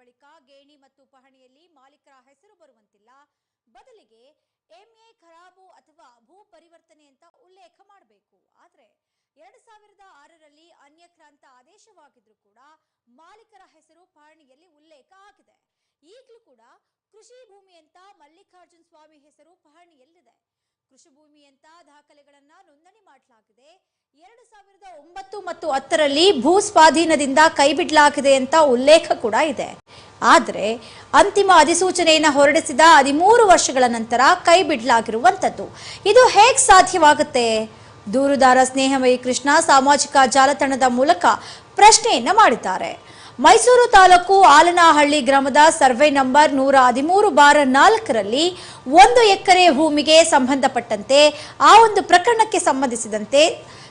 ಬಳಿಕ ಗೇಣಿ ಮತ್ತು ಪಹಣಿಯಲ್ಲಿ ಮಾಲೀಕರ ಹೆಸರು ಬರುವಂತಿಲ್ಲ. ಬದಲಿಗೆ ಎಂಎ ಖರಾಬು ಅಥವಾ ಭೂ ಪರಿವರ್ತನೆ ಅಂತ ಉಲ್ಲೇಖ ಮಾಡಬೇಕು. ಆದರೆ ಎರಡು ಸಾವಿರದ ಆರರಲ್ಲಿ ಅನ್ಯಕ್ರಾಂತ ಆದೇಶವಾಗಿದ್ರೂ ಕೂಡ ಮಾಲೀಕರ ಹೆಸರು ಪಹಣಿಯಲ್ಲಿ ಉಲ್ಲೇಖ ಆಗಿದೆ. ಈಗಲೂ ಕೂಡ ಕೃಷಿ ಭೂಮಿ ಅಂತ ಮಲ್ಲಿಕಾರ್ಜುನ್ ಸ್ವಾಮಿ ಹೆಸರು ಪಹಣಿಯಲ್ಲಿದೆ. ಕೃಷಿ ಭೂಮಿ ಅಂತ ದಾಖಲೆಗಳನ್ನ ನೋಂದಣಿ ಮಾಡಲಾಗಿದೆ. ಎರಡು ಸಾವಿರದ ಒಂಬತ್ತು ಮತ್ತು ಹತ್ತರಲ್ಲಿ ಭೂ ಸ್ವಾಧೀನದಿಂದ ಕೈಬಿಡಲಾಗಿದೆ ಅಂತ ಉಲ್ಲೇಖ ಕೂಡ ಇದೆ. ಆದರೆ ಅಂತಿಮ ಅಧಿಸೂಚನೆಯನ್ನು ಹೊರಡಿಸಿದ ಹದಿಮೂರು ವರ್ಷಗಳ ನಂತರ ಕೈ ಬಿಡಲಾಗಿರುವಂಥದ್ದು. ಇದು ಹೇಗೆ ಸಾಧ್ಯವಾಗುತ್ತೆ? ದೂರುದಾರ ಸ್ನೇಹಮಯಿ ಕೃಷ್ಣ ಸಾಮಾಜಿಕ ಜಾಲತಾಣದ ಮೂಲಕ ಪ್ರಶ್ನೆಯನ್ನು ಮಾಡಿದ್ದಾರೆ. ಮೈಸೂರು ತಾಲೂಕು ಆಲನಹಳ್ಳಿ ಗ್ರಾಮದ ಸರ್ವೆ ನಂಬರ್ ನೂರ ಹದಿಮೂರು ಬಾರ ನಾಲ್ಕರಲ್ಲಿ ಒಂದು ಎಕರೆ ಭೂಮಿಗೆ ಸಂಬಂಧಪಟ್ಟಂತೆ ಆ ಒಂದು ಪ್ರಕರಣಕ್ಕೆ ಸಂಬಂಧಿಸಿದಂತೆ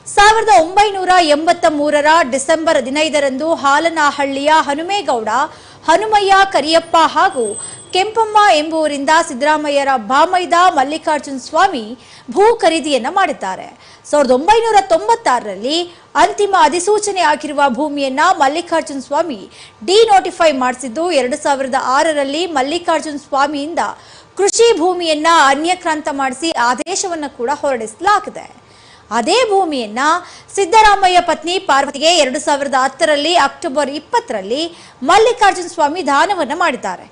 ಸಾವಿರದ ಒಂಬೈನೂರ ಎಂಬತ್ತ ಮೂರರ ಡಿಸೆಂಬರ್ ಹದಿನೈದರಂದು ಹಾಲನಹಳ್ಳಿಯ ಹನುಮೇಗೌಡ, ಹನುಮಯ್ಯ ಕರಿಯಪ್ಪ ಹಾಗೂ ಕೆಂಪಮ್ಮ ಎಂಬುವರಿಂದ ಸಿದ್ದರಾಮಯ್ಯರ ಬಾಮೈದ ಮಲ್ಲಿಕಾರ್ಜುನ್ ಸ್ವಾಮಿ ಭೂ ಖರೀದಿಯನ್ನು ಮಾಡಿದ್ದಾರೆ. ಸಾವಿರದ ಒಂಬೈನೂರ ತೊಂಬತ್ತಾರರಲ್ಲಿ ಅಂತಿಮ ಅಧಿಸೂಚನೆ ಆಗಿರುವ ಭೂಮಿಯನ್ನ ಮಲ್ಲಿಕಾರ್ಜುನ್ ಸ್ವಾಮಿ ಡಿ ನೋಟಿಫೈ ಮಾಡಿಸಿದ್ದು, ಎರಡು ಸಾವಿರದ ಆರರಲ್ಲಿ ಮಲ್ಲಿಕಾರ್ಜುನ್ ಸ್ವಾಮಿಯಿಂದ ಕೃಷಿ ಭೂಮಿಯನ್ನ ಅನ್ಯಕ್ರಾಂತ ಮಾಡಿಸಿ ಆದೇಶವನ್ನು ಕೂಡ ಹೊರಡಿಸಲಾಗಿದೆ. ಅದೇ ಭೂಮಿಯನ್ನ ಸಿದ್ದರಾಮಯ್ಯ ಪತ್ನಿ ಪಾರ್ವತಿಗೆ ಎರಡು ಸಾವಿರದ ಹತ್ತರಲ್ಲಿ ಅಕ್ಟೋಬರ್ ಇಪ್ಪತ್ತರಲ್ಲಿ ಮಲ್ಲಿಕಾರ್ಜುನ ಸ್ವಾಮಿ ದಾನವನ್ನು ಮಾಡಿದ್ದಾರೆ.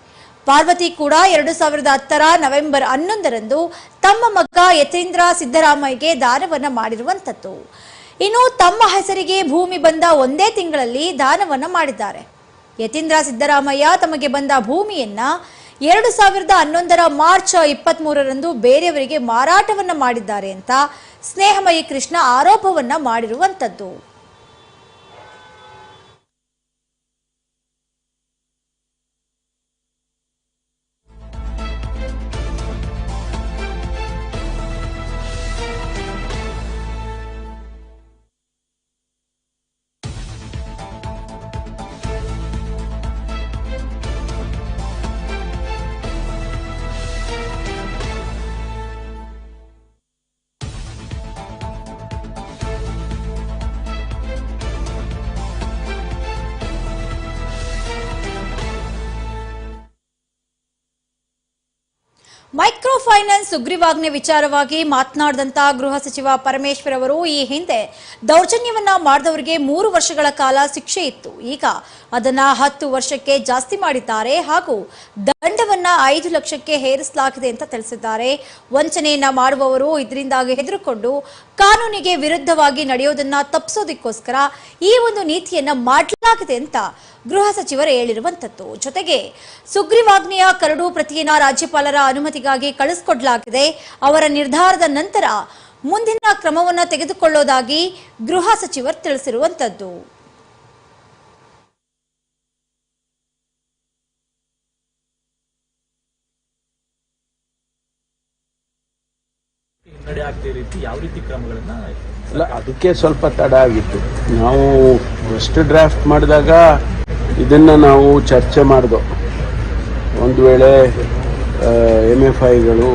ಪಾರ್ವತಿ ಕೂಡ ಎರಡು ಸಾವಿರದ ಹತ್ತರ ನವೆಂಬರ್ ಹನ್ನೊಂದರಂದು ತಮ್ಮ ಮಗ ಯತೀಂದ್ರ ಸಿದ್ದರಾಮಯ್ಯಗೆ ದಾನವನ್ನು ಮಾಡಿರುವಂಥದ್ದು. ಇನ್ನು ತಮ್ಮ ಹೆಸರಿಗೆ ಭೂಮಿ ಬಂದ ಒಂದೇ ತಿಂಗಳಲ್ಲಿ ದಾನವನ್ನು ಮಾಡಿದ್ದಾರೆ. ಯತೀಂದ್ರ ಸಿದ್ದರಾಮಯ್ಯ ತಮಗೆ ಬಂದ ಭೂಮಿಯನ್ನ ಎರಡು ಸಾವಿರದ ಹನ್ನೊಂದರ ಮಾರ್ಚ್ ಇಪ್ಪತ್ತ್ ಮೂರರಂದು ಬೇರೆಯವರಿಗೆ ಮಾರಾಟವನ್ನ ಮಾಡಿದ್ದಾರೆ ಅಂತ ಸ್ನೇಹಮಯಿ ಕೃಷ್ಣ ಆರೋಪವನ್ನ ಮಾಡಿರುವಂಥದ್ದು ಮೈಕ್ರೋ ಫೈನಾನ್ಸ್ ಸುಗ್ರೀವಾಜ್ಞೆ ವಿಚಾರವಾಗಿ ಮಾತನಾಡಿದಂತ ಗೃಹ ಸಚಿವ ಪರಮೇಶ್ವರ್ ಅವರು ಈ ಹಿಂದೆ ದೌರ್ಜನ್ಯವನ್ನ ಮಾಡಿದವರಿಗೆ ಮೂರು ವರ್ಷಗಳ ಕಾಲ ಶಿಕ್ಷೆ ಇತ್ತು. ಈಗ ಅದನ್ನ ಹತ್ತು ವರ್ಷಕ್ಕೆ ಜಾಸ್ತಿ ಮಾಡಿದ್ದಾರೆ ಹಾಗೂ ದಂಡವನ್ನ ಐದು ಲಕ್ಷಕ್ಕೆ ಹೇರಿಸಲಾಗಿದೆ ಅಂತ ತಿಳಿಸಿದ್ದಾರೆ. ವಂಚನೆಯನ್ನ ಮಾಡುವವರು ಇದರಿಂದಾಗಿ ಹೆದರುಕೊಂಡು ಕಾನೂನಿಗೆ ವಿರುದ್ಧವಾಗಿ ನಡೆಯೋದನ್ನ ತಪ್ಪಿಸೋದಕ್ಕೋಸ್ಕರ ಈ ಒಂದು ನೀತಿಯನ್ನ ಮಾಡಲಾಗಿದೆ ಅಂತ ಗೃಹ ಸಚಿವರು ಹೇಳಿರುವಂತದ್ದು ಜೊತೆಗೆ ಸುಗ್ರೀವಾಜ್ಞೆಯ ಕರಡು ಪ್ರತಿಯನ್ನ ರಾಜ್ಯಪಾಲರ ಅನುಮತಿಗಾಗಿ ಕಳಿಸಿಕೊಡಲಾಗಿದೆ ಅವರ ನಿರ್ಧಾರದ ನಂತರ ಮುಂದಿನ ಕ್ರಮವನ್ನ ತೆಗೆದುಕೊಳ್ಳೋದಾಗಿ ಗೃಹ ಸಚಿವರು ತಿಳಿಸಿರುವಂತದ್ದು ಹಿನ್ನಡೆ ಆಗದೆ ರೀತಿ ಯಾವ ರೀತಿ ಕ್ರಮಗಳನ್ನ ಅಲ್ಲ ಅದಕ್ಕೆ ಸ್ವಲ್ಪ ತಡ ಆಗಿತ್ತು. ನಾವು ಫಸ್ಟ್ ಡ್ರಾಫ್ಟ್ ಮಾಡಿದಾಗ ಇದನ್ನು ನಾವು ಚರ್ಚೆ ಮಾಡಿದೋ. ಒಂದು ವೇಳೆ ಎಂ ಎಫ್ ಐಗಳು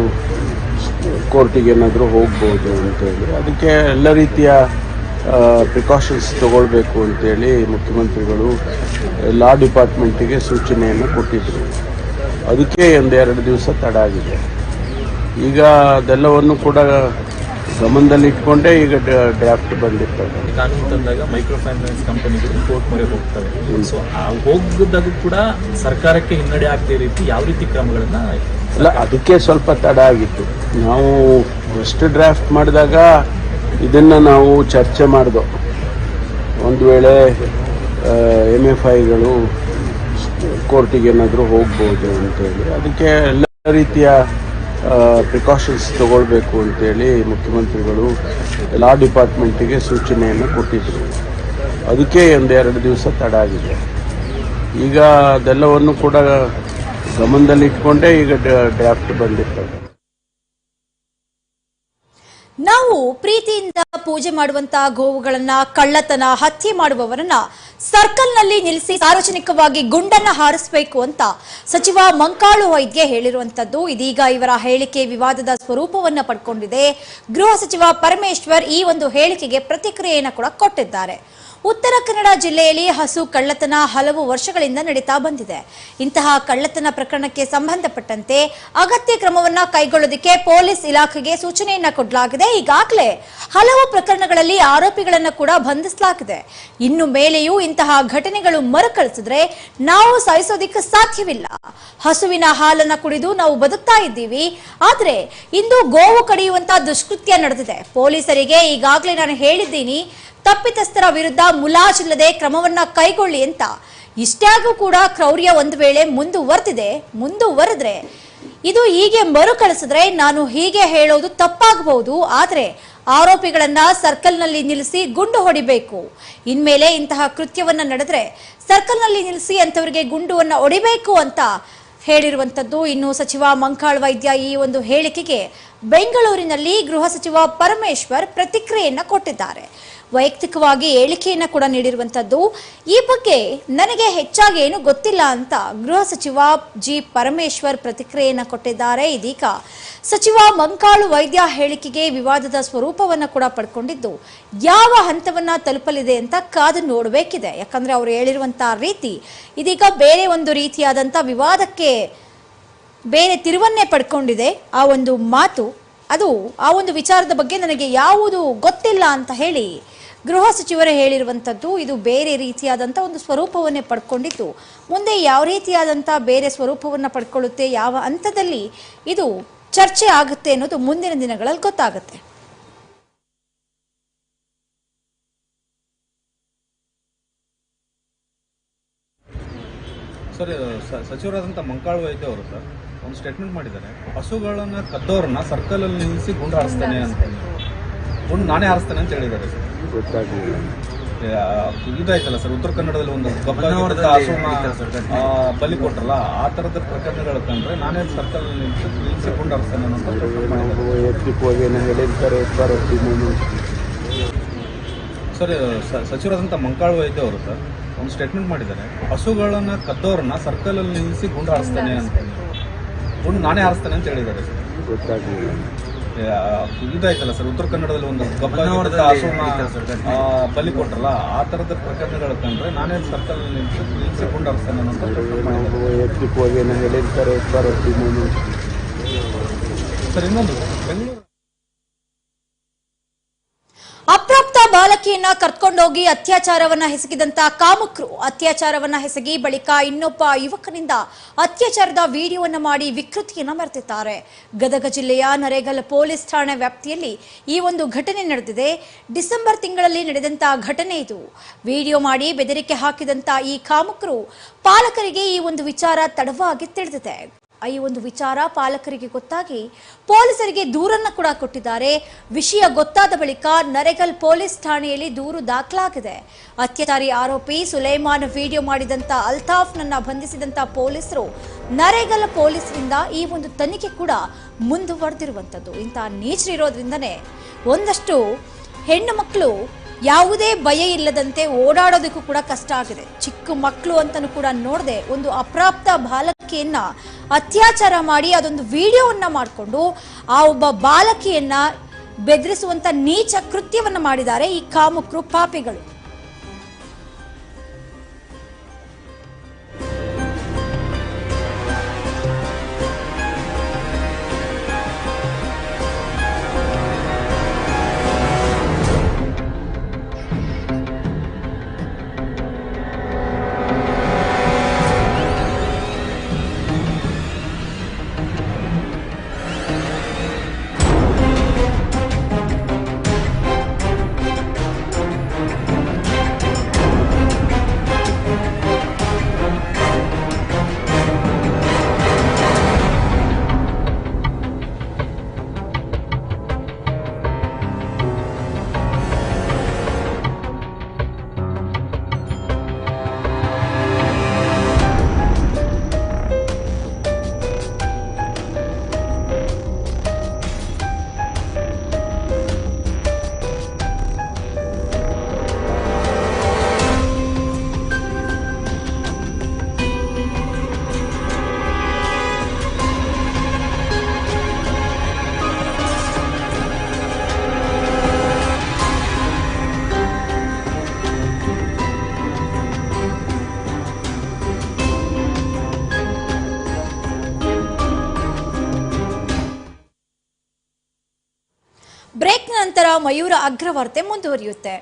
ಕೋರ್ಟಿಗೆ ಏನಾದರೂ ಹೋಗ್ಬೋದು ಅಂತೇಳಿ ಅದಕ್ಕೆ ಎಲ್ಲ ರೀತಿಯ ಪ್ರಿಕಾಷನ್ಸ್ ತಗೊಳ್ಬೇಕು ಅಂತೇಳಿ ಮುಖ್ಯಮಂತ್ರಿಗಳು, ಲಾ ಡಿಪಾರ್ಟ್ಮೆಂಟಿಗೆ ಸೂಚನೆಯನ್ನು ಕೊಟ್ಟಿದ್ದರು ಅದಕ್ಕೆ ಒಂದೆರಡು ದಿವಸ ತಡ ಆಗಿದೆ. ಈಗ ಅದೆಲ್ಲವನ್ನು ಕೂಡ ಗಮನದಲ್ಲಿ ಇಟ್ಕೊಂಡೆ ಈಗ ಡ್ರಾಫ್ಟ್ ಬಂದಿರ್ತದೆ. ಕಾನೂನು ತಂದಾಗ ಮೈಕ್ರೋ ಫೈನಾನ್ಸ್ ಕಂಪನಿಗಳು ಕೋರ್ಟ್ ಮೊರೆ ಹೋಗ್ತವೆ. ಸೊ ಆ ಹೋಗದಾಗ ಕೂಡ ಸರ್ಕಾರಕ್ಕೆ ಹಿನ್ನಡೆ ಆಗದೇ ರೀತಿ ಯಾವ ರೀತಿ ಕ್ರಮಗಳನ್ನ ಅಲ್ಲ ಅದಕ್ಕೆ ಸ್ವಲ್ಪ ತಡ ಆಗಿತ್ತು. ನಾವು ಫಸ್ಟ್ ಡ್ರಾಫ್ಟ್ ಮಾಡಿದಾಗ ಇದನ್ನು ನಾವು ಚರ್ಚೆ ಮಾಡಿದೋ. ಒಂದು ವೇಳೆ ಎಂ ಎಫ್ ಐಗಳು ಕೋರ್ಟಿಗೆ ಏನಾದರೂ ಹೋಗ್ಬೋದು ಅಂತೇಳಿ ಅದಕ್ಕೆ ಎಲ್ಲ ರೀತಿಯ ಪ್ರಿಕಾಷನ್ಸ್ ತಗೊಳ್ಬೇಕು ಅಂತೇಳಿ ಮುಖ್ಯಮಂತ್ರಿಗಳು ಲಾ ಡಿಪಾರ್ಟ್ಮೆಂಟಿಗೆ ಸೂಚನೆಯನ್ನು ಕೊಟ್ಟಿದ್ದರು ಅದಕ್ಕೆ ಒಂದೆರಡು ದಿವಸ ತಡ ಆಗಿದೆ. ಈಗ ಅದೆಲ್ಲವನ್ನು ಕೂಡ ಗಮನದಲ್ಲಿಟ್ಕೊಂಡೇ ಈಗ ಡ್ರಾಫ್ಟ್ ಬಂದಿರ್ತದೆ. ನಾವು ಪ್ರೀತಿಯಿಂದ ಪೂಜೆ ಮಾಡುವಂತಹ ಗೋವುಗಳನ್ನ, ಕಳ್ಳತನ, ಹತ್ಯೆ ಮಾಡುವವರನ್ನ ಸರ್ಕಲ್ನಲ್ಲಿ ನಿಲ್ಲಿಸಿ ಸಾರ್ವಜನಿಕವಾಗಿ ಗುಂಡನ್ನ ಹಾರಿಸಬೇಕು ಅಂತ ಸಚಿವ ಮಂಕಾಳು ವೈದ್ಯ ಹೇಳಿರುವಂತದ್ದು. ಇದೀಗ ಇವರ ಹೇಳಿಕೆ ವಿವಾದದ ಸ್ವರೂಪವನ್ನ ಪಡ್ಕೊಂಡಿದೆ. ಗೃಹ ಸಚಿವ ಪರಮೇಶ್ವರ್ ಈ ಒಂದು ಹೇಳಿಕೆಗೆ ಪ್ರತಿಕ್ರಿಯೆಯನ್ನು ಕೂಡ ಕೊಟ್ಟಿದ್ದಾರೆ. ಉತ್ತರ ಕನ್ನಡ ಜಿಲ್ಲೆಯಲ್ಲಿ ಹಸು ಕಳ್ಳತನ ಹಲವು ವರ್ಷಗಳಿಂದ ನಡೀತಾ ಬಂದಿದೆ. ಇಂತಹ ಕಳ್ಳತನ ಪ್ರಕರಣಕ್ಕೆ ಸಂಬಂಧಪಟ್ಟಂತೆ ಅಗತ್ಯ ಕ್ರಮವನ್ನು ಕೈಗೊಳ್ಳೋದಕ್ಕೆ ಪೊಲೀಸ್ ಇಲಾಖೆಗೆ ಸೂಚನೆಯನ್ನ ಕೊಡಲಾಗಿದೆ. ಈಗಾಗಲೇ ಹಲವು ಪ್ರಕರಣಗಳಲ್ಲಿ ಆರೋಪಿಗಳನ್ನು ಕೂಡ ಬಂಧಿಸಲಾಗಿದೆ. ಇನ್ನು ಮೇಲೆಯೂ ಇಂತಹ ಘಟನೆಗಳು ಮರುಕಳಿಸಿದ್ರೆ ನಾವು ಸಹಿಸೋದಿಕ್ಕೆ ಸಾಧ್ಯವಿಲ್ಲ. ಹಸುವಿನ ಹಾಲನ್ನ ಕುಡಿದು ನಾವು ಬದುಕ್ತಾ ಇದ್ದೀವಿ. ಆದರೆ ಇಂದು ಗೋವು ಕಡಿಯುವಂತಹ ದುಷ್ಕೃತ್ಯ ನಡೆದಿದೆ. ಪೊಲೀಸರಿಗೆ ಈಗಾಗಲೇ ನಾನು ಹೇಳಿದ್ದೀನಿ ತಪ್ಪಿತಸ್ಥರ ವಿರುದ್ಧ ಮುಲಾಜಿಲ್ಲದೆ ಕ್ರಮವನ್ನ ಕೈಗೊಳ್ಳಿ ಅಂತ. ಇಷ್ಟಾಗೂ ಕೂಡ ಕ್ರೌರ್ಯ ಒಂದು ವೇಳೆ ಮುಂದುವರೆದಿದೆ ಮುಂದುವರೆದ್ರೆ ಇದು ಹೀಗೆ ಮರುಕಳಿಸಿದ್ರೆ ನಾನು ಹೀಗೆ ಹೇಳೋದು ತಪ್ಪಾಗಬಹುದು. ಆದರೆ ಆರೋಪಿಗಳನ್ನ ಸರ್ಕಲ್ನಲ್ಲಿ ನಿಲ್ಲಿಸಿ ಗುಂಡು ಹೊಡಿಬೇಕು. ಇನ್ಮೇಲೆ ಇಂತಹ ಕೃತ್ಯವನ್ನ ನಡೆದ್ರೆ ಸರ್ಕಲ್ನಲ್ಲಿ ನಿಲ್ಲಿಸಿ ಅಂತವರಿಗೆ ಗುಂಡುವನ್ನ ಹೊಡಿಬೇಕು ಅಂತ ಹೇಳಿರುವಂತದ್ದು ಇನ್ನು ಸಚಿವ ಮಂಕಾಳ್ ವೈದ್ಯ ಈ ಒಂದು ಹೇಳಿಕೆಗೆ ಬೆಂಗಳೂರಿನಲ್ಲಿ ಗೃಹ ಸಚಿವ ಪರಮೇಶ್ವರ್ ಪ್ರತಿಕ್ರಿಯೆಯನ್ನು ಕೊಟ್ಟಿದ್ದಾರೆ. ವೈಯಕ್ತಿಕವಾಗಿ ಹೇಳಿಕೆಯನ್ನು ಕೂಡ ನೀಡಿರುವಂತದ್ದು, ಈ ಬಗ್ಗೆ ನನಗೆ ಹೆಚ್ಚಾಗಿ ಏನು ಗೊತ್ತಿಲ್ಲ ಅಂತ ಗೃಹ ಸಚಿವ ಜಿ ಪರಮೇಶ್ವರ್ ಪ್ರತಿಕ್ರಿಯೆಯನ್ನು ಕೊಟ್ಟಿದ್ದಾರೆ. ಇದೀಗ ಸಚಿವ ಮಂಕಾಳು ವೈದ್ಯ ಹೇಳಿಕೆಗೆ ವಿವಾದದ ಸ್ವರೂಪವನ್ನ ಕೂಡ ಪಡ್ಕೊಂಡಿದ್ದು, ಯಾವ ಹಂತವನ್ನ ತಲುಪಲಿದೆ ಅಂತ ಕಾದು ನೋಡಬೇಕಿದೆ. ಯಾಕಂದ್ರೆ ಅವರು ಹೇಳಿರುವಂತಹ ರೀತಿ ಇದೀಗ ಬೇರೆ ಒಂದು ರೀತಿಯಾದಂಥ ವಿವಾದಕ್ಕೆ ಬೇರೆ ತಿರುವನ್ನೇ ಪಡ್ಕೊಂಡಿದೆ. ಆ ಒಂದು ಮಾತು, ಅದು, ಆ ಒಂದು ವಿಚಾರದ ಬಗ್ಗೆ ನನಗೆ ಯಾವುದು ಗೊತ್ತಿಲ್ಲ ಅಂತ ಹೇಳಿ ಗೃಹ ಸಚಿವರು ಹೇಳಿರುವಂಥದ್ದು, ಇದು ಬೇರೆ ರೀತಿಯಾದಂಥ ಒಂದು ಸ್ವರೂಪವನ್ನೇ ಪಡ್ಕೊಂಡಿದ್ದು. ಮುಂದೆ ಯಾವ ರೀತಿಯಾದಂಥ ಬೇರೆ ಸ್ವರೂಪವನ್ನು ಪಡ್ಕೊಳ್ಳುತ್ತೆ, ಯಾವ ಹಂತದಲ್ಲಿ ಇದು ಚರ್ಚೆ ಆಗುತ್ತೆ ಅನ್ನೋದು ಮುಂದಿನ ದಿನಗಳಲ್ಲಿ ಗೊತ್ತಾಗುತ್ತೆ. ಸರ್ ಸಚಿವರಾದಂಥ ಮಂಕಾಳು ವೈದ್ಯ ಅವರು ಸರ್, ಒಂದು ಸ್ಟೇಟ್ಮೆಂಟ್ ಮಾಡಿದ್ದಾರೆ. ಹಸುಗಳನ್ನು ಕದ್ದೋರನ್ನ ಸರ್ಕಲಲ್ಲಿ ನಿಲ್ಲಿಸಿ ಗುಂಡಾಡಿಸ್ತಾನೆ ಅಂತ. ಗುಂಡು ನಾನೇ ಹಾರಿಸ್ತೇನೆ ಅಂತ ಹೇಳಿದ್ದಾರೆ. ಸರ್ ಗೊತ್ತಾಗಲಿಲ್ಲ ಇದಾಯ್ತಲ್ಲ ಸರ್ ಉತ್ತರ ಕನ್ನಡದಲ್ಲಿ ಒಂದು ಬಲಿ ಕೊಟ್ರಲ್ಲ ಆ ಥರದ ಪ್ರಕರಣಗಳು ಕಂಡ್ರೆ ನಾನೇ ಸರ್ಕಲ್ ಹಾರಿಸ್ತೇನೆ ಹೇಳಿರ್ತಾರೆ ಸರ್ ಸ- ಸಚಿವರಾದಂಥ ಮಂಕಾಳು ವೈದ್ಯ ಅವರು ಸರ್ ಒಂದು ಸ್ಟೇಟ್ಮೆಂಟ್ ಮಾಡಿದ್ದಾರೆ. ಹಸುಗಳನ್ನ ಕದ್ದವ್ರನ್ನ ಸರ್ಕಲ್ ಅಲ್ಲಿ ನಿಲ್ಲಿಸಿ ಗುಂಡು ಹಾರಿಸ್ತಾನೆ ಅಂತ. ಗುಂಡು ನಾನೇ ಹಾರಿಸ್ತಾನೆ ಅಂತ ಹೇಳಿದ್ದಾರೆ ಸರ್. ಗೊತ್ತಾಗಲಿಲ್ಲ. ಆ, ಇದಾಯ್ತಲ್ಲ ಸರ್? ಉತ್ತರ ಕನ್ನಡದಲ್ಲಿ ಒಂದು ಬಲಿ ಕೊಟ್ರಲ್ಲ ಆ ತರದ ಪ್ರಕರಣಗಳು ಕಂಡ್ರೆ ನಾನೇ ಸರ್ಕಲ್ ನಿಲ್ಲಿಸಿ ವೈಯಕ್ತಿಕವಾಗಿ ಏನೋ ಹೇಳಿರ್ತಾರೆ ಬರುತ್ತೆ ಸರ್ ಇನ್ನೊಂದು. ಬೆಂಗಳೂರು. ಅಪ್ರಾಪ್ತ ಬಾಲಕಿಯನ್ನ ಕರ್ಕೊಂಡೋಗಿ ಅತ್ಯಾಚಾರವನ್ನ ಎಸಗಿದಂತ ಕಾಮುಕರು ಅತ್ಯಾಚಾರವನ್ನ ಹೆಸಗಿ ಬಳಿಕ ಇನ್ನೊಬ್ಬ ಯುವಕನಿಂದ ಅತ್ಯಾಚಾರದ ವಿಡಿಯೋವನ್ನ ಮಾಡಿ ವಿಕೃತಿಯನ್ನ ಮರೆತಿದ್ದಾರೆ. ಗದಗ ಜಿಲ್ಲೆಯ ನರೇಗಲ್ ಪೊಲೀಸ್ ಠಾಣೆ ವ್ಯಾಪ್ತಿಯಲ್ಲಿ ಈ ಒಂದು ಘಟನೆ ನಡೆದಿದೆ. ಡಿಸೆಂಬರ್ ತಿಂಗಳಲ್ಲಿ ನಡೆದಂತ ಘಟನೆ ಇದು. ವಿಡಿಯೋ ಮಾಡಿ ಬೆದರಿಕೆ ಹಾಕಿದಂತ ಈ ಕಾಮುಕರು ಪಾಲಕರಿಗೆ ಈ ಒಂದು ವಿಚಾರ ತಡವಾಗಿ ತಿಳಿದಿದೆ. ಈ ಒಂದು ವಿಚಾರ ಪಾಲಕರಿಗೆ ಗೊತ್ತಾಗಿ ಪೊಲೀಸರಿಗೆ ದೂರನ್ನ ಕೂಡ ಕೊಟ್ಟಿದ್ದಾರೆ. ವಿಷಯ ಗೊತ್ತಾದ ಬಳಿಕ ನರೇಗಲ್ ಪೊಲೀಸ್ ಠಾಣೆಯಲ್ಲಿ ದೂರು ದಾಖಲಾಗಿದೆ. ಅತ್ಯಾಚಾರಿ ಆರೋಪಿ ಸುಲೈಮಾನ್ ವಿಡಿಯೋ ಮಾಡಿದಂತ ಅಲ್ತಾಫ್ನನ್ನ ಬಂಧಿಸಿದಂತ ಪೊಲೀಸರು ನರೇಗಲ್ ಪೊಲೀಸರಿಂದ ಈ ಒಂದು ತನಿಖೆ ಕೂಡ ಮುಂದುವರೆದಿರುವಂಥದ್ದು ಇಂತಹ ನೀಚರಿರೋದ್ರಿಂದನೇ ಒಂದಷ್ಟು ಹೆಣ್ಣು ಮಕ್ಕಳು ಯಾವುದೇ ಭಯ ಇಲ್ಲದಂತೆ ಓಡಾಡೋದಕ್ಕೂ ಕೂಡ ಕಷ್ಟ ಆಗಿದೆ. ಚಿಕ್ಕ ಮಕ್ಕಳು ಅಂತಲೂ ಕೂಡ ನೋಡದೆ ಒಂದು ಅಪ್ರಾಪ್ತ ಬಾಲಕಿಯನ್ನ ಅತ್ಯಾಚಾರ ಮಾಡಿ ಅದೊಂದು ವಿಡಿಯೋವನ್ನ ಮಾಡಿಕೊಂಡು ಆ ಒಬ್ಬ ಬಾಲಕಿಯನ್ನ ಬೆದರಿಸುವಂತ ನೀಚ ಕೃತ್ಯವನ್ನ ಮಾಡಿದ್ದಾರೆ ಈ ಕಾಮುಕರು ಪಾಪಿಗಳು. ಮಯೂರ ಅಗ್ರವಾರ್ತೆ ಮುಂದುವರಿಯುತ್ತೆ.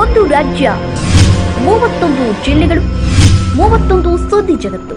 ಒಂದು ರಾಜ್ಯ ಮೂವತ್ತೊಂದು ಜಿಲ್ಲೆಗಳು ಮೂವತ್ತೊಂದು ಸುದ್ದಿ ಜಗತ್ತು.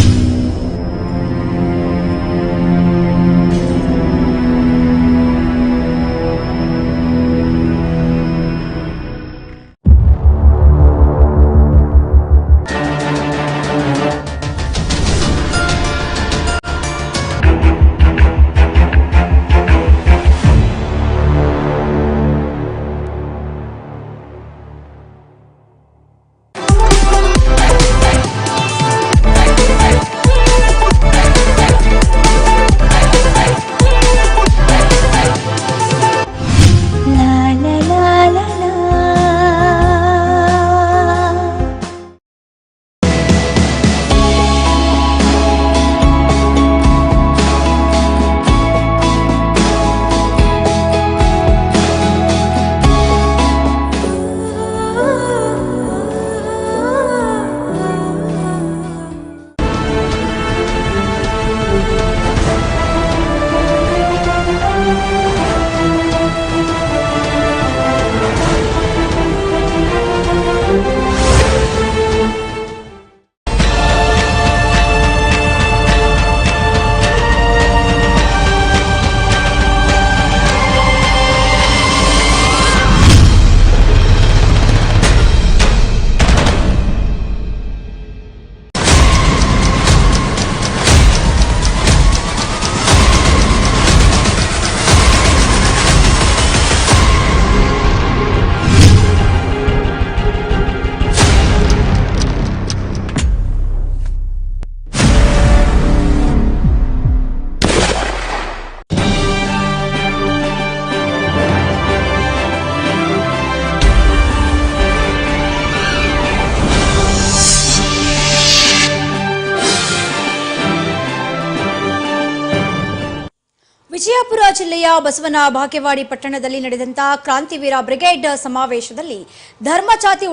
ಬಸವನ ಭಾಗ್ಯವಾಡಿ ಪಟ್ಟಣದಲ್ಲಿ ನಡೆದಂತ ಕ್ರಾಂತಿವೀರ ಬ್ರಿಗೇಡ್ ಸಮಾವೇಶದಲ್ಲಿ ಧರ್ಮ ಜಾತಿ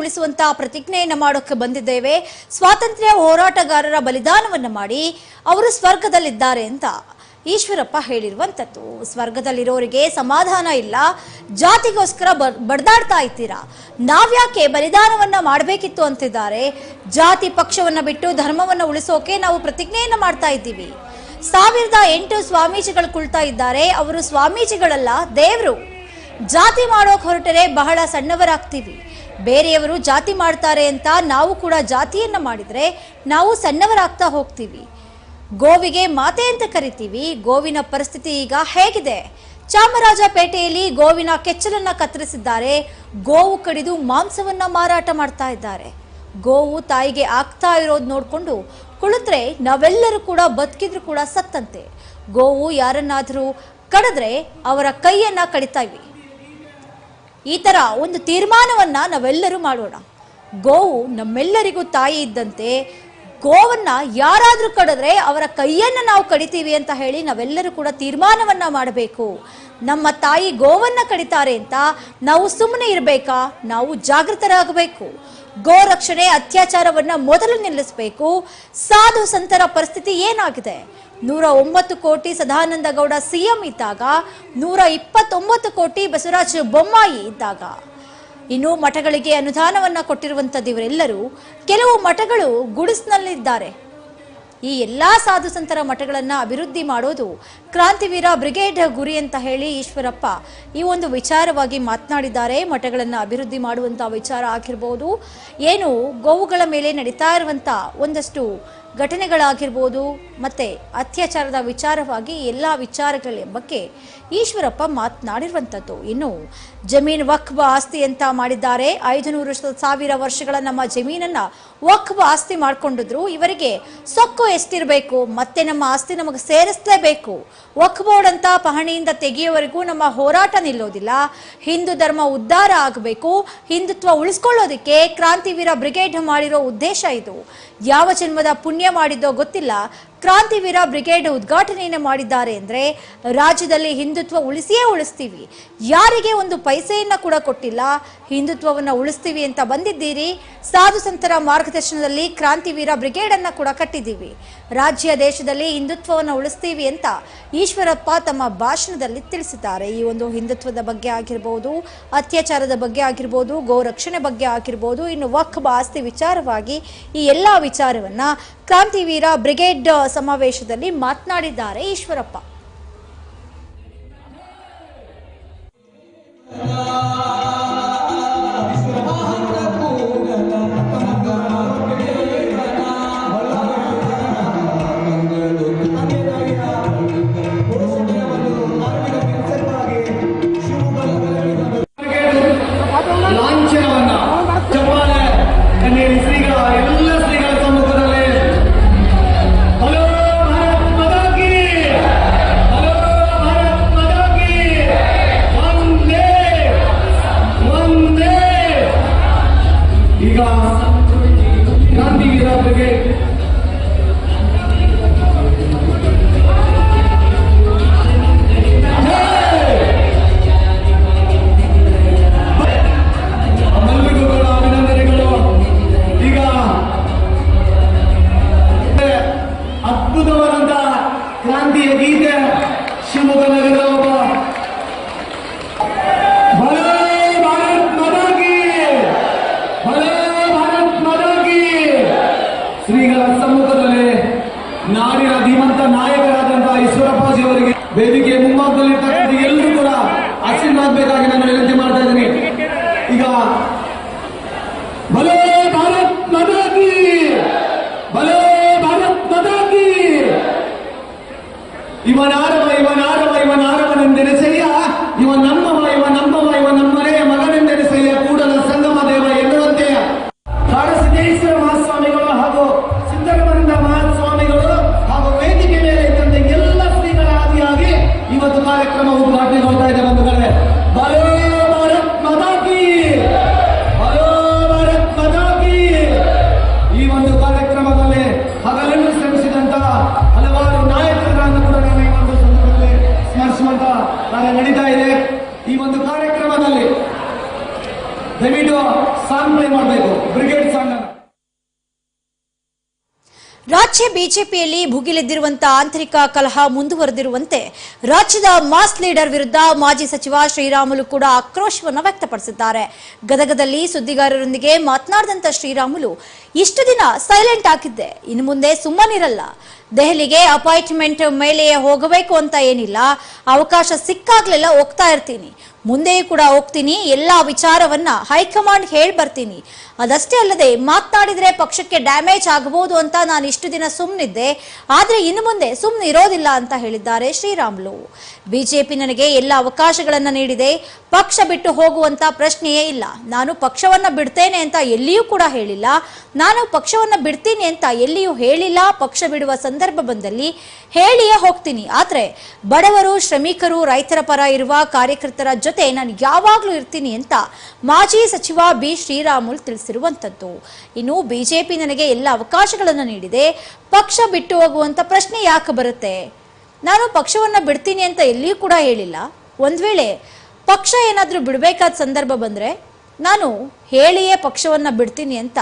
ಪ್ರತಿಜ್ಞೆಯನ್ನು ಮಾಡೋಕೆ ಬಂದಿದ್ದೇವೆ. ಸ್ವಾತಂತ್ರ್ಯ ಹೋರಾಟಗಾರರ ಬಲಿದಾನವನ್ನು ಮಾಡಿ ಅವರು ಸ್ವರ್ಗದಲ್ಲಿದ್ದಾರೆ ಅಂತ ಈಶ್ವರಪ್ಪ ಹೇಳಿರುವಂತದ್ದು. ಸ್ವರ್ಗದಲ್ಲಿರೋರಿಗೆ ಸಮಾಧಾನ ಇಲ್ಲ. ಜಾತಿಗೋಸ್ಕರ ಬಡ್ದಾಡ್ತಾ ಇದ್ದೀರಾ? ನಾವ್ಯಾಕೆ ಬಲಿದಾನವನ್ನ ಮಾಡಬೇಕಿತ್ತು ಅಂತಿದ್ದಾರೆ? ಜಾತಿ ಪಕ್ಷವನ್ನ ಬಿಟ್ಟು ಧರ್ಮವನ್ನು ಉಳಿಸೋಕೆ ನಾವು ಪ್ರತಿಜ್ಞೆಯನ್ನು ಮಾಡ್ತಾ ಇದ್ದೀವಿ. ಸಾವಿರದ ಎಂಟು ಸ್ವಾಮೀಜಿಗಳು ಕುಳ್ತಾ ಇದ್ದಾರೆ. ಅವರು ಸ್ವಾಮೀಜಿಗಳಲ್ಲ, ದೇವರು. ಜಾತಿ ಮಾಡೋಕೆ ಹೊರಟರೆ ಬಹಳ ಸಣ್ಣವರಾಗ್ತೀವಿ. ಬೇರೆಯವರು ಜಾತಿ ಮಾಡ್ತಾರೆ ಅಂತ ನಾವು ಕೂಡ ಜಾತಿಯನ್ನ ಮಾಡಿದ್ರೆ ನಾವು ಸಣ್ಣವರಾಗ್ತಾ ಹೋಗ್ತೀವಿ. ಗೋವಿಗೆ ಮಾತೆ ಅಂತ ಕರಿತೀವಿ. ಗೋವಿನ ಪರಿಸ್ಥಿತಿ ಈಗ ಹೇಗಿದೆ? ಚಾಮರಾಜಪೇಟೆಯಲ್ಲಿ ಗೋವಿನ ಕೆಚ್ಚಲನ್ನ ಕತ್ತರಿಸಿದ್ದಾರೆ. ಗೋವು ಕಡಿದು ಮಾಂಸವನ್ನ ಮಾರಾಟ ಮಾಡ್ತಾ ಇದ್ದಾರೆ. ಗೋವು ತಾಯಿಗೆ ಆಗ್ತಾ ಇರೋದು ನೋಡ್ಕೊಂಡು ಕುಳಿತ್ರೆ ನಾವೆಲ್ಲರೂ ಕೂಡ ಬದುಕಿದ್ರು ಕೂಡ ಸತ್ತಂತೆ. ಗೋವು ಯಾರನ್ನಾದರೂ ಕಡಿದ್ರೆ ಅವರ ಕೈಯನ್ನ ಕಡಿತಾ ಈ ಥರ ಒಂದು ತೀರ್ಮಾನವನ್ನ ನಾವೆಲ್ಲರೂ ಮಾಡೋಣ. ಗೋವು ನಮ್ಮೆಲ್ಲರಿಗೂ ತಾಯಿ ಇದ್ದಂತೆ, ಗೋವನ್ನ ಯಾರಾದರೂ ಕಡಿದ್ರೆ ಅವರ ಕೈಯನ್ನು ನಾವು ಕಡಿತೀವಿ ಅಂತ ಹೇಳಿ ನಾವೆಲ್ಲರೂ ಕೂಡ ತೀರ್ಮಾನವನ್ನ ಮಾಡಬೇಕು. ನಮ್ಮ ತಾಯಿ ಗೋವನ್ನ ಕಡಿತಾರೆ ಅಂತ ನಾವು ಸುಮ್ಮನೆ ಇರಬೇಕಾ? ನಾವು ಜಾಗೃತರಾಗಬೇಕು. ಗೋ ರಕ್ಷಣೆ ಅತ್ಯಾಚಾರವನ್ನ ಮೊದಲು ನಿಲ್ಲಿಸಬೇಕು. ಸಾಧು ಸಂತರ ಪರಿಸ್ಥಿತಿ ಏನಾಗಿದೆ? ನೂರ ಒಂಬತ್ತು ಕೋಟಿ ಸದಾನಂದ ಗೌಡ ಸಿಎಂ ಇದ್ದಾಗ, ನೂರ ಇಪ್ಪತ್ತೊಂಬತ್ತು ಕೋಟಿ ಬಸವರಾಜ ಬೊಮ್ಮಾಯಿ ಇದ್ದಾಗ. ಇನ್ನು ಮಠಗಳಿಗೆ ಅನುದಾನವನ್ನ ಕೊಟ್ಟಿರುವಂಥದ್ದು ಇವರೆಲ್ಲರೂ, ಕೆಲವು ಮಠಗಳು ಗುಡಿಸ್ನಲ್ಲಿದ್ದಾರೆ. ಈ ಎಲ್ಲ ಸಾಧು ಸಂತರ ಮಠಗಳನ್ನು ಅಭಿವೃದ್ಧಿ ಮಾಡೋದು ಕ್ರಾಂತಿವೀರ ಬ್ರಿಗೇಡ್ ಗುರಿ ಅಂತ ಹೇಳಿ ಈಶ್ವರಪ್ಪ ಈ ಒಂದು ವಿಚಾರವಾಗಿ ಮಾತನಾಡಿದ್ದಾರೆ. ಮಠಗಳನ್ನು ಅಭಿವೃದ್ಧಿ ಮಾಡುವಂಥ ವಿಚಾರ ಆಗಿರ್ಬೋದು. ಏನು ಗೋವುಗಳ ಮೇಲೆ ನಡೀತಾ ಇರುವಂಥ ಒಂದಷ್ಟು ಘಟನೆಗಳಾಗಿರ್ಬೋದು ಮತ್ತೆ ಅತ್ಯಾಚಾರದ ವಿಚಾರವಾಗಿ ಎಲ್ಲ ವಿಚಾರಗಳ ಬಗ್ಗೆ ಈಶ್ವರಪ್ಪ ಮಾತನಾಡಿರುವಂಥದ್ದು ಇನ್ನು ಜಮೀನ್ ವಕ್ಬ ಆಸ್ತಿ ಅಂತ ಮಾಡಿದ್ದಾರೆ. ಐದು ನೂರು ಸಾವಿರ ವರ್ಷಗಳ ನಮ್ಮ ಜಮೀನನ್ನ ವಖ್ಬ ಆಸ್ತಿ ಮಾಡ್ಕೊಂಡಿದ್ರು. ಇವರಿಗೆ ಸೊಕ್ಕು ಎಷ್ಟಿರಬೇಕು? ಮತ್ತೆ ನಮ್ಮ ಆಸ್ತಿ ನಮಗೆ ಸೇರಿಸಲೇಬೇಕು. ವಕ್ ಬೋರ್ಡ್ ಅಂತ ಪಹಣಿಯಿಂದ ತೆಗೆಯುವವರೆಗೂ ನಮ್ಮ ಹೋರಾಟ ನಿಲ್ಲೋದಿಲ್ಲ. ಹಿಂದೂ ಧರ್ಮ ಉದ್ಧಾರ ಆಗಬೇಕು. ಹಿಂದುತ್ವ ಉಳಿಸ್ಕೊಳ್ಳೋದಕ್ಕೆ ಕ್ರಾಂತಿವೀರ ಬ್ರಿಗೇಡ್ ಮಾಡಿರೋ ಉದ್ದೇಶ ಇದು. ಯಾವ ಜನ್ಮದ ಪುಣ್ಯ ಮಾಡಿದ್ದೋ ಗೊತ್ತಿಲ್ಲ. ಕ್ರಾಂತಿವೀರ ಬ್ರಿಗೇಡ್ ಉದ್ಘಾಟನೆಯನ್ನು ಮಾಡಿದ್ದಾರೆ ಅಂದರೆ ರಾಜ್ಯದಲ್ಲಿ ಹಿಂದುತ್ವ ಉಳಿಸಿಯೇ ಉಳಿಸ್ತೀವಿ. ಯಾರಿಗೆ ಒಂದು ಪೈಸೆಯನ್ನು ಕೂಡ ಕೊಟ್ಟಿಲ್ಲ. ಹಿಂದುತ್ವವನ್ನು ಉಳಿಸ್ತೀವಿ ಅಂತ ಬಂದಿದ್ದೀರಿ. ಸಾಧು ಸಂತರ ಮಾರ್ಗದರ್ಶನದಲ್ಲಿ ಕ್ರಾಂತಿವೀರ ಬ್ರಿಗೇಡನ್ನು ಕೂಡ ಕಟ್ಟಿದ್ದೀವಿ. ರಾಜ್ಯ ದೇಶದಲ್ಲಿ ಹಿಂದುತ್ವವನ್ನು ಉಳಿಸ್ತೀವಿ ಅಂತ ಈಶ್ವರಪ್ಪ ತಮ್ಮ ಭಾಷಣದಲ್ಲಿ ತಿಳಿಸಿದ್ದಾರೆ. ಈ ಒಂದು ಹಿಂದುತ್ವದ ಬಗ್ಗೆ ಆಗಿರ್ಬೋದು, ಅತ್ಯಾಚಾರದ ಬಗ್ಗೆ ಆಗಿರ್ಬೋದು ಗೋ ರಕ್ಷಣೆ ಬಗ್ಗೆ ಆಗಿರ್ಬೋದು, ಇನ್ನು ವಕ್ಫ್ ಆಸ್ತಿ ವಿಚಾರವಾಗಿ ಈ ಎಲ್ಲ ವಿಚಾರವನ್ನ ಕ್ರಾಂತಿವೀರ ಬ್ರಿಗೇಡ್ ಸಮಾವೇಶದಲ್ಲಿ ಮಾತನಾಡಿದ್ದಾರೆ ಈಶ್ವರಪ್ಪ. ರಾಜ್ಯ ಬಿಜೆಪಿಯಲ್ಲಿ ಭುಗಿಲೆದ್ದಿರುವಂತಹ ಆಂತರಿಕ ಕಲಹ ಮುಂದುವರೆದಿರುವಂತೆ ರಾಜ್ಯದ ಮಾಸ್ ಲೀಡರ್ ವಿರುದ್ಧ ಮಾಜಿ ಸಚಿವ ಶ್ರೀರಾಮುಲು ಕೂಡ ಆಕ್ರೋಶವನ್ನು ವ್ಯಕ್ತಪಡಿಸಿದ್ದಾರೆ. ಗದಗದಲ್ಲಿ ಸುದ್ದಿಗಾರರೊಂದಿಗೆ ಮಾತನಾಡಿದಂತ ಶ್ರೀರಾಮುಲು, ಇಷ್ಟು ದಿನ ಸೈಲೆಂಟ್ ಆಗಿದ್ದೆ, ಇನ್ನು ಮುಂದೆ ಸುಮ್ಮನಿರಲ್ಲ ದೆಹಲಿಗೆ ಅಪಾಯಿಂಟ್ಮೆಂಟ್ ಮೇಲೆ ಹೋಗಬೇಕು ಅಂತ ಏನಿಲ್ಲ, ಅವಕಾಶ ಸಿಕ್ಕಾಗ್ಲೆಲ್ಲ ಹೋಗ್ತಾ ಇರ್ತೀನಿ. ಮುಂದೆಯೂ ಕೂಡ ಹೋಗ್ತೀನಿ, ಎಲ್ಲಾ ವಿಚಾರವನ್ನ ಹೈಕಮಾಂಡ್ ಹೇಳಿ ಬರ್ತೀನಿ. ಅದಷ್ಟೇ ಅಲ್ಲದೆ ಮಾತನಾಡಿದ್ರೆ ಪಕ್ಷಕ್ಕೆ ಡ್ಯಾಮೇಜ್ ಆಗಬಹುದು ಅಂತ ನಾನು ಇಷ್ಟು ದಿನ ಸುಮ್ಮನಿದ್ದೆ ಆದ್ರೆ ಇನ್ನು ಮುಂದೆ ಸುಮ್ಮನೆ ಇರೋದಿಲ್ಲ ಅಂತ ಹೇಳಿದ್ದಾರೆ ಶ್ರೀರಾಮುಲು. ಬಿಜೆಪಿ ನನಗೆ ಎಲ್ಲ ಅವಕಾಶಗಳನ್ನು ನೀಡಿದೆ. ಪಕ್ಷ ಬಿಟ್ಟು ಹೋಗುವಂತ ಪ್ರಶ್ನೆಯೇ ಇಲ್ಲ. ನಾನು ಪಕ್ಷವನ್ನ ಬಿಡ್ತೇನೆ ಅಂತ ಎಲ್ಲಿಯೂ ಕೂಡ ಹೇಳಿಲ್ಲ. ನಾನು ಪಕ್ಷವನ್ನ ಬಿಡ್ತೀನಿ ಅಂತ ಎಲ್ಲಿಯೂ ಹೇಳಿಲ್ಲ. ಪಕ್ಷ ಬಿಡುವ ಸಂದರ್ಭ ಬಂದಲ್ಲಿ ಹೇಳಿಯೇ ಹೋಗ್ತೀನಿ. ಆದ್ರೆ ಬಡವರು, ಶ್ರಮಿಕರು, ರೈತರ ಪರ ಇರುವ ಕಾರ್ಯಕರ್ತರ ಜೊತೆ ನಾನು ಯಾವಾಗ್ಲೂ ಇರ್ತೀನಿ ಅಂತ ಮಾಜಿ ಸಚಿವ ಬಿ ಶ್ರೀರಾಮುಲು ತಿಳಿಸಿರುವಂತದ್ದು. ಇನ್ನು ಬಿಜೆಪಿ ನನಗೆ ಎಲ್ಲ ಅವಕಾಶಗಳನ್ನು ನೀಡಿದೆ. ಪಕ್ಷ ಬಿಟ್ಟು ಹೋಗುವಂತ ಪ್ರಶ್ನೆ ಯಾಕೆ ಬರುತ್ತೆ? ನಾನು ಪಕ್ಷವನ್ನ ಬಿಡ್ತೀನಿ ಅಂತ ಎಲ್ಲಿಯೂ ಕೂಡ ಹೇಳಿಲ್ಲ. ಒಂದ್ ವೇಳೆ ಪಕ್ಷ ಏನಾದರೂ ಬಿಡಬೇಕಾದ ಸಂದರ್ಭ ಬಂದ್ರೆ ನಾನು ಹೇಳಿಯೇ ಪಕ್ಷವನ್ನ ಬಿಡ್ತೀನಿ ಅಂತ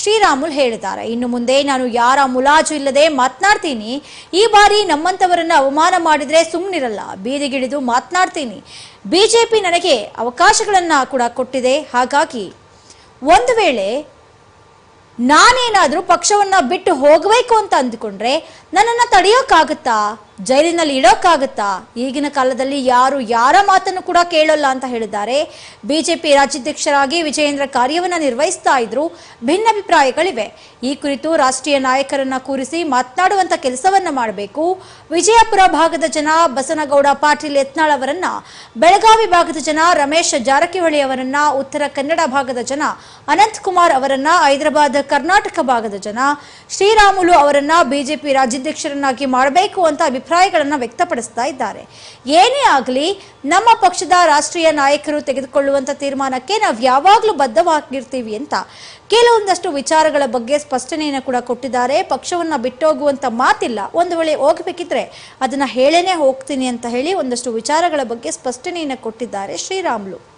ಶ್ರೀರಾಮುಲು ಹೇಳಿದ್ದಾರೆ. ಇನ್ನು ಮುಂದೆ ನಾನು ಯಾರ ಮುಲಾಜು ಇಲ್ಲದೆ ಮಾತನಾಡ್ತೀನಿ. ಈ ಬಾರಿ ನಮ್ಮಂತವರನ್ನ ಅವಮಾನ ಮಾಡಿದ್ರೆ ಸುಮ್ಮನಿರಲ್ಲ ಬೀದಿಗಿಳಿದು ಮಾತನಾಡ್ತೀನಿ. ಬಿಜೆಪಿ ನನಗೆ ಅವಕಾಶಗಳನ್ನ ಕೂಡ ಕೊಟ್ಟಿದೆ. ಹಾಗಾಗಿ ಒಂದು ವೇಳೆ ನಾನೇನಾದ್ರೂ ಪಕ್ಷವನ್ನು ಬಿಟ್ಟು ಹೋಗಬೇಕು ಅಂತ ಅಂದ್ಕೊಂಡ್ರೆ ನನ್ನನ್ನು ತಡೆಯೋಕ್ಕಾಗತ್ತಾ? ಜೈಲಿನಲ್ಲಿ ಇಡೋಕ್ಕಾಗತ್ತಾ? ಈಗಿನ ಕಾಲದಲ್ಲಿ ಯಾರು ಯಾರ ಮಾತನ್ನು ಕೂಡ ಕೇಳೋಲ್ಲ ಅಂತ ಹೇಳಿದ್ದಾರೆ. ಬಿಜೆಪಿ ರಾಜ್ಯಾಧ್ಯಕ್ಷರಾಗಿ ವಿಜಯೇಂದ್ರ ಕಾರ್ಯವನ್ನ ನಿರ್ವಹಿಸ್ತಾ ಇದ್ರು. ಭಿನ್ನಾಭಿಪ್ರಾಯಗಳಿವೆ. ಈ ಕುರಿತು ರಾಷ್ಟ್ರೀಯ ನಾಯಕರನ್ನ ಕೂರಿಸಿ ಮಾತನಾಡುವಂತ ಕೆಲಸವನ್ನ ಮಾಡಬೇಕು. ವಿಜಯಪುರ ಭಾಗದ ಜನ ಬಸನಗೌಡ ಪಾಟೀಲ್ ಯತ್ನಾಳ್ ಅವರನ್ನ, ಬೆಳಗಾವಿ ಭಾಗದ ಜನ ರಮೇಶ್ ಜಾರಕಿಹೊಳಿ ಅವರನ್ನ, ಉತ್ತರ ಕನ್ನಡ ಭಾಗದ ಜನ ಅನಂತ್ ಕುಮಾರ್ ಅವರನ್ನ, ಹೈದರಾಬಾದ್ ಕರ್ನಾಟಕ ಭಾಗದ ಜನ ಶ್ರೀರಾಮುಲು ಅವರನ್ನ ಬಿಜೆಪಿ ರಾಜ್ಯಾಧ್ಯಕ್ಷರನ್ನಾಗಿ ಮಾಡಬೇಕು ಅಂತ ಅಭಿಪ್ರಾಯಗಳನ್ನ ವ್ಯಕ್ತಪಡಿಸ್ತಾ ಇದ್ದಾರೆ. ಏನೇ ಆಗಲಿ, ನಮ್ಮ ಪಕ್ಷದ ರಾಷ್ಟ್ರೀಯ ನಾಯಕರು ತೆಗೆದುಕೊಳ್ಳುವಂಥ ತೀರ್ಮಾನಕ್ಕೆ ನಾವು ಯಾವಾಗಲೂ ಬದ್ಧವಾಗಿರ್ತೀವಿ ಅಂತ ಕೆಲವೊಂದಷ್ಟು ವಿಚಾರಗಳ ಬಗ್ಗೆ ಸ್ಪಷ್ಟನೆಯನ್ನು ಕೂಡ ಕೊಟ್ಟಿದ್ದಾರೆ. ಪಕ್ಷವನ್ನು ಬಿಟ್ಟೋಗುವಂಥ ಮಾತಿಲ್ಲ. ಒಂದು ವೇಳೆ ಹೋಗಬೇಕಿದ್ರೆ ಅದನ್ನು ಹೇಳೇನೆ ಹೋಗ್ತೀನಿ ಅಂತ ಹೇಳಿ ಒಂದಷ್ಟು ವಿಚಾರಗಳ ಬಗ್ಗೆ ಸ್ಪಷ್ಟನೆಯನ್ನು ಕೊಟ್ಟಿದ್ದಾರೆ ಶ್ರೀರಾಮುಲು ತುಳಿಯಂತ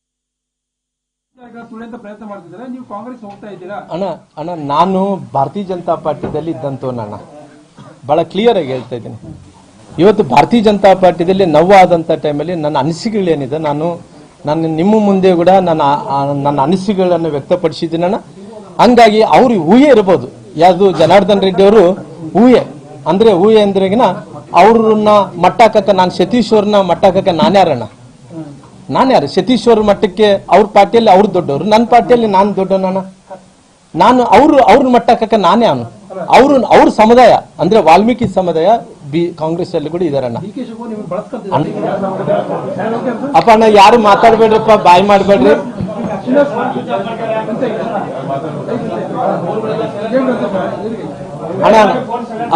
ಪ್ರಯತ್ನ ಮಾಡ್ತಿದ್ದಾರೆ ನೀವು ಕಾಂಗ್ರೆಸ್ ಹೋಗ್ತಾ ಇದ್ದೀರಾ ಅಣ್ಣ ಅಣ್ಣ, ನಾನು ಭಾರತೀಯ ಜನತಾ ಪಾರ್ಟಿದಲ್ಲಿ ಇದ್ದಂಥವ್ನು ಅಣ್ಣ ಭಾಳ ಕ್ಲಿಯರ್ ಆಗಿ ಹೇಳ್ತಾ ಇದ್ದೀನಿ. ಇವತ್ತು ಭಾರತೀಯ ಜನತಾ ಪಾರ್ಟಿದಲ್ಲಿ ನೋವಾದಂಥ ಟೈಮಲ್ಲಿ ನನ್ನ ಅನಿಸಿಕೆಗಳೇನಿದೆ ನಾನು ನಾನು ನಿಮ್ಮ ಮುಂದೆ ಕೂಡ ನನ್ನ ನನ್ನ ಅನಿಸಿಕೆಗಳನ್ನು ವ್ಯಕ್ತಪಡಿಸಿದ್ದೀನಿ ಅಣ್ಣ. ಹಂಗಾಗಿ ಅವ್ರು ಊಹೆ ಇರ್ಬೋದು. ಯಾವುದು ಜನಾರ್ದನ್ ರೆಡ್ಡಿ ಅವರು ಊಹೆ. ಅಂದ್ರೆ ಊಹೆ ಅಂದ್ರೆಗಿನ ಅವ್ರನ್ನ ಮಟ್ಟಾಕಕ್ಕ ನಾನು ಸತೀಶ್ ಅವ್ರನ್ನ ನಾನು ನಾನ್ಯಾರಣ್ಣ ನಾನು ಯಾರು? ಸತೀಶ್ವರ ಮಟ್ಟಕ್ಕೆ ಅವ್ರ ಪಾರ್ಟಿಯಲ್ಲಿ ಅವ್ರು ದೊಡ್ಡವರು. ನನ್ನ ಪಾರ್ಟಿಯಲ್ಲಿ ನಾನು ದೊಡ್ಡವನ ನಾನು. ಅವರು ಅವ್ರ ಮಟ್ಟಕ್ಕೆ ನಾನೇ ಅವನು. ಅವರು ಅವ್ರ ಸಮುದಾಯ ಅಂದ್ರೆ ವಾಲ್ಮೀಕಿ ಸಮುದಾಯ ಬಿ ಕಾಂಗ್ರೆಸ್ ಅಲ್ಲಿ ಕೂಡ ಇದಾರಣ್ಣ. ಅಪ್ಪ ಅಣ್ಣ ಯಾರು ಮಾತಾಡ್ಬೇಡ್ರಪ್ಪ ಬಾಯ್ ಮಾಡ್ಬೇಡ್ರಿ. ಅಣ್ಣ,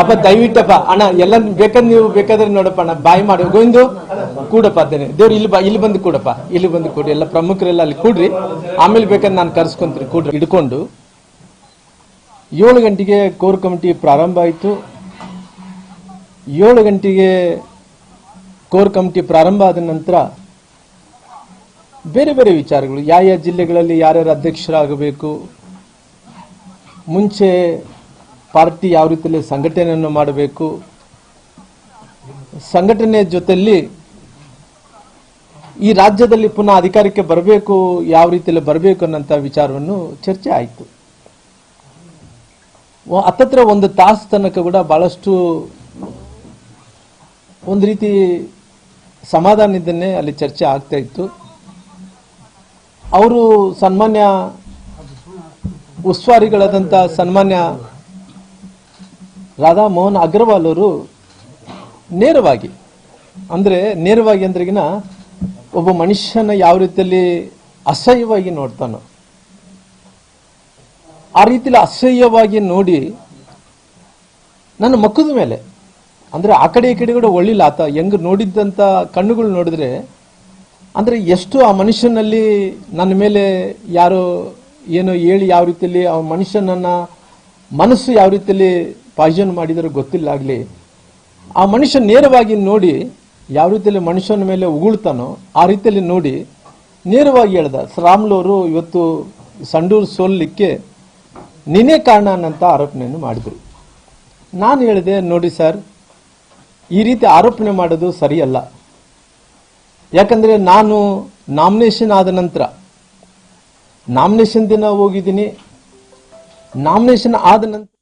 ಅಪ್ಪ, ದಯವಿಟ್ಟಪ್ಪ. ಅಣ್ಣ, ಎಲ್ಲ ಬೇಕಾದ್ರೆ ನೀವು ಬೇಕಾದ್ರೆ ನೋಡಪ್ಪ, ಅಣ್ಣ. ಬಾಯಿ ಮಾಡಿ. ಗೋವಿಂದು ಕೂಡಪ್ಪ, ಅದೇನೆ. ದೇವ್ರು ಇಲ್ಲಿ ಬಾ, ಇಲ್ಲಿ ಬಂದು ಕೂಡಪ್ಪ. ಇಲ್ಲಿ ಬಂದು ಕೂಡಿ. ಎಲ್ಲ ಪ್ರಮುಖರೆಲ್ಲ ಅಲ್ಲಿ ಕೂಡ್ರಿ. ಆಮೇಲೆ ಬೇಕಾದ್ರೆ ನಾನು ಕರ್ಸ್ಕೊಂತೀನಿ. ಕೂಡ್ರಿ. ಇಡ್ಕೊಂಡು ಏಳು ಗಂಟೆಗೆ ಕೋರ್ ಕಮಿಟಿ ಪ್ರಾರಂಭ ಆಯಿತು. ಏಳು ಗಂಟೆಗೆ ಕೋರ್ ಕಮಿಟಿ ಪ್ರಾರಂಭ ಆದ ನಂತರ ಬೇರೆ ಬೇರೆ ವಿಚಾರಗಳು. ಯಾವ ಯಾವ ಜಿಲ್ಲೆಗಳಲ್ಲಿ ಯಾರ್ಯಾರು ಅಧ್ಯಕ್ಷರಾಗಬೇಕು, ಮುಂಚೆ ಪಾರ್ಟಿ ಯಾವ ರೀತಿಯಲ್ಲಿ ಸಂಘಟನೆಯನ್ನು ಮಾಡಬೇಕು? ಸಂಘಟನೆ ಜೊತೆಯಲ್ಲಿ ಈ ರಾಜ್ಯದಲ್ಲಿ ಪುನಃ ಅಧಿಕಾರಕ್ಕೆ ಬರಬೇಕು, ಯಾವ ರೀತಿಯಲ್ಲಿ ಬರಬೇಕು ಅನ್ನೋಂಥ ವಿಚಾರವನ್ನು ಚರ್ಚೆ ಆಯಿತು. ಹತ್ತತ್ರ ಒಂದು ತಾಸು ತನಕ ಕೂಡ ಬಹಳಷ್ಟು ಒಂದು ರೀತಿ ಸಮಾಧಾನದಿಂದನೇ ಅಲ್ಲಿ ಚರ್ಚೆ ಆಗ್ತಾ ಇತ್ತು. ಅವರು ಸನ್ಮಾನ್ಯ ಉಸ್ವಾರಿಗಳಾದಂಥ ಸನ್ಮಾನ್ಯ ರಾಧಾ ಮೋಹನ್ ಅಗ್ರವಾಲ್ ಅವರು ನೇರವಾಗಿ, ಅಂದರೆ ನೇರವಾಗಿ ಅಂದ್ರೆಗಿನ ಒಬ್ಬ ಮನುಷ್ಯನ ಯಾವ ರೀತಿಯಲ್ಲಿ ಅಸಹ್ಯವಾಗಿ ನೋಡ್ತಾನೋ, ಆ ರೀತಿಯಲ್ಲಿ ಅಸಹ್ಯವಾಗಿ ನೋಡಿ ನನ್ನ ಮಕ್ಕದ ಮೇಲೆ, ಅಂದರೆ ಆ ಕಡೆ ಈ ಕಡೆ ಕೂಡ ಒಳ್ಳಿಲ್ಲ ಆತ, ಹೆಂಗ್ ನೋಡಿದ್ದಂಥ ಕಣ್ಣುಗಳು ನೋಡಿದ್ರೆ, ಅಂದರೆ ಎಷ್ಟು ಆ ಮನುಷ್ಯನಲ್ಲಿ ನನ್ನ ಮೇಲೆ ಯಾರೋ ಏನೋ ಹೇಳಿ ಯಾವ ರೀತಿಯಲ್ಲಿ ಆ ಮನುಷ್ಯನನ್ನ ಮನಸ್ಸು ಯಾವ ರೀತಿಯಲ್ಲಿ ಪಾಯ್ಸನ್ ಮಾಡಿದರೆ ಗೊತ್ತಿಲ್ಲ ಆಗಲಿ, ಆ ಮನುಷ್ಯ ನೇರವಾಗಿ ನೋಡಿ ಯಾವ ರೀತಿಯಲ್ಲಿ ಮನುಷ್ಯನ ಮೇಲೆ ಉಗುಳ್ತಾನೋ ಆ ರೀತಿಯಲ್ಲಿ ನೋಡಿ ನೇರವಾಗಿ ಹೇಳ್ದ ರಾಮ್ಲೋರು ಇವತ್ತು ಸಂಡೂರು ಸೋಲಲಿಕ್ಕೆ ನೀನೇ ಕಾರಣ ಅನ್ನಂತ ಆರೋಪಣೆಯನ್ನು ಮಾಡಿದ್ರು. ನಾನು ಹೇಳಿದೆ, ನೋಡಿ ಸರ್, ಈ ರೀತಿ ಆರೋಪಣೆ ಮಾಡೋದು ಸರಿಯಲ್ಲ. ಯಾಕಂದರೆ ನಾನು ನಾಮಿನೇಷನ್ ಆದ ನಂತರ, ನಾಮಿನೇಷನ್ ದಿನ ಹೋಗಿದ್ದೀನಿ. ನಾಮಿನೇಷನ್ ಆದ ನಂತರ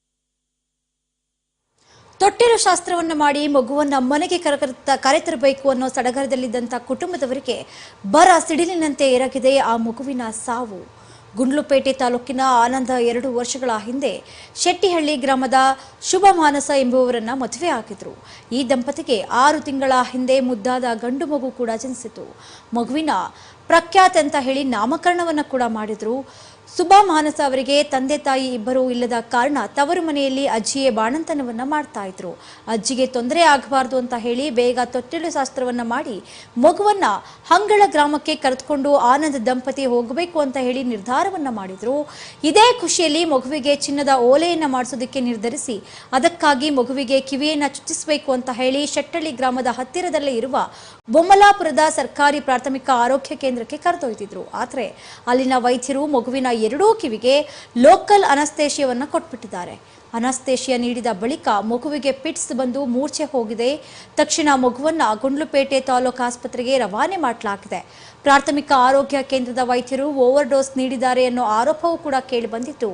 ತೊಟ್ಟಿಲು ಶಾಸ್ತ್ರವನ್ನು ಮಾಡಿ ಮಗುವನ್ನು ಮನೆಗೆ ಕರೆತ ಕರೆತರಬೇಕು ಅನ್ನೋ ಸಡಗರದಲ್ಲಿದ್ದಂಥ ಕುಟುಂಬದವರಿಗೆ ಬರ ಸಿಡಿಲಿನಂತೆ ಎರಗಿದೆ ಆ ಮಗುವಿನ ಸಾವು. ಗುಂಡ್ಲುಪೇಟೆ ತಾಲೂಕಿನ ಆನಂದ ಎರಡು ವರ್ಷಗಳ ಹಿಂದೆ ಶೆಟ್ಟಿಹಳ್ಳಿ ಗ್ರಾಮದ ಶುಭ ಮಾನಸ ಎಂಬುವರನ್ನ ಮದುವೆ ಆಗಿದ್ರು. ಈ ದಂಪತಿಗೆ ಆರು ತಿಂಗಳ ಹಿಂದೆ ಮುದ್ದಾದ ಗಂಡು ಮಗು ಕೂಡ ಜನಿಸಿತು. ಮಗುವಿನ ಪ್ರಖ್ಯಾತ್ ಅಂತ ಹೇಳಿ ನಾಮಕರಣವನ್ನು ಕೂಡ ಮಾಡಿದ್ರು. ಸುಬಾ ಮಾನಸ ಅವರಿಗೆ ತಂದೆ ತಾಯಿ ಇಬ್ಬರೂ ಇಲ್ಲದ ಕಾರಣ ತವರು ಮನೆಯಲ್ಲಿ ಅಜ್ಜಿಯೇ ಬಾಣಂತನವನ್ನ ಮಾಡ್ತಾ ಇದ್ರು. ಅಜ್ಜಿಗೆ ತೊಂದರೆ ಆಗಬಾರ್ದು ಅಂತ ಹೇಳಿ ಬೇಗ ತೊಟ್ಟಿಲು ಶಾಸ್ತ್ರವನ್ನ ಮಾಡಿ ಮಗುವನ್ನ ಹಂಗಳ ಗ್ರಾಮಕ್ಕೆ ಕರೆದುಕೊಂಡು ಆನಂದ್ ದಂಪತಿ ಹೋಗಬೇಕು ಅಂತ ಹೇಳಿ ನಿರ್ಧಾರವನ್ನ ಮಾಡಿದ್ರು. ಇದೇ ಖುಷಿಯಲ್ಲಿ ಮಗುವಿಗೆ ಚಿನ್ನದ ಓಲೆಯನ್ನ ಮಾಡಿಸೋದಕ್ಕೆ ನಿರ್ಧರಿಸಿ ಅದಕ್ಕಾಗಿ ಮಗುವಿಗೆ ಕಿವಿಯನ್ನ ಚುಚ್ಚಿಸಬೇಕು ಅಂತ ಹೇಳಿ ಶೆಟ್ಟಳ್ಳಿ ಗ್ರಾಮದ ಹತ್ತಿರದಲ್ಲೇ ಇರುವ ಬೊಮ್ಮಲಾಪುರದ ಸರ್ಕಾರಿ ಪ್ರಾಥಮಿಕ ಆರೋಗ್ಯ ಕೇಂದ್ರಕ್ಕೆ ಕರೆದೊಯ್ದಿದ್ರು. ಆದ್ರೆ ಅಲ್ಲಿನ ವೈದ್ಯರು ಮಗುವಿನ ಎರಡೂ ಕಿವಿಗೆ ಲೋಕಲ್ ಅನಸ್ತೇಶಿಯವನ್ನ ಕೊಟ್ಬಿಟ್ಟಿದ್ದಾರೆ. ಅನಸ್ತೇಶಿಯ ನೀಡಿದ ಬಳಿಕ ಮಗುವಿಗೆ ಪಿಟ್ಸ್ ಬಂದು ಮೂರ್ಛೆ ಹೋಗಿದೆ. ತಕ್ಷಣ ಮಗುವನ್ನು ಗುಂಡ್ಲುಪೇಟೆ ತಾಲೂಕು ಆಸ್ಪತ್ರೆಗೆ ರವಾನೆ ಮಾಡಲಾಗಿದೆ. ಪ್ರಾಥಮಿಕ ಆರೋಗ್ಯ ಕೇಂದ್ರದ ವೈದ್ಯರು ಓವರ್ ಡೋಸ್ ನೀಡಿದ್ದಾರೆ ಅನ್ನೋ ಆರೋಪವೂ ಕೂಡ ಕೇಳಿಬಂದಿತ್ತು